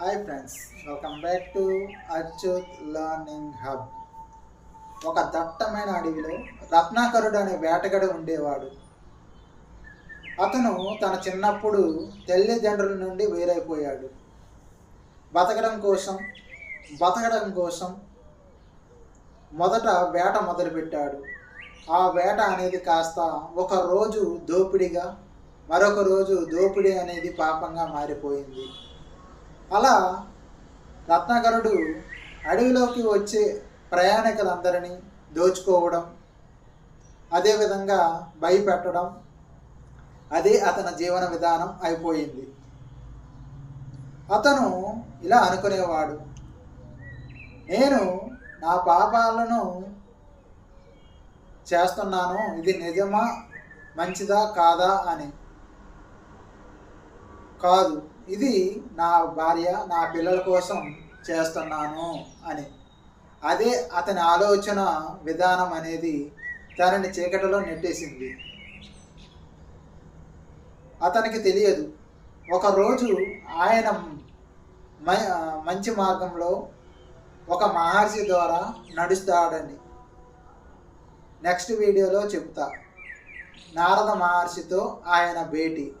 Hi friends welcome back to Achyut learning hub ఒక దట్టమైన అడవిలో రత్నాకరుడు అనే వేటగాడు ఉండేవాడు. అతను తన చిన్నప్పుడు తల్లిదండ్రుల నుండి వేరైపోయాడు. బతకడం కోసం బతకడం కోసం మొదట వేట మొదలుపెట్టాడు. ఆ వేట అనేది కాస్త ఒక రోజు దోపిడిగా మరొక రోజు దోపిడీ అనేది పాపంగా మారిపోయింది. అలా రత్నాకరుడు అడవిలోకి వచ్చే ప్రయాణికులందరినీ దోచుకోవడం అదేవిధంగా భయపెట్టడం అదే అతని జీవన విధానం అయిపోయింది. అతను ఇలా అనుకునేవాడు నేను నా పాపాలను చేస్తున్నాను ఇది నిజమా మంచిదా కాదా అని. కాదు. ఇది నా భార్య నా పిల్లల కోసం చేస్తున్నాను అని. అదే అతని ఆలోచన విధానం అనేది తనని చీకటిలో నెట్టేసింది. అతనికి తెలియదు. ఒకరోజు ఆయన మ- మంచి మార్గంలో ఒక మహర్షి ద్వారా నడుస్తాడని నెక్స్ట్ వీడియోలో చెప్తా. నారద మహర్షితో ఆయన భేటీ.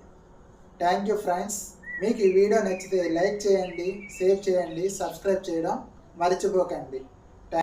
థ్యాంక్ యూ ఫ్రెండ్స్ మీకు ఈ వీడియో నచ్చితే లైక్ చేయండి షేర్ చేయండి సబ్స్క్రైబ్ చేయడం మర్చిపోకండి.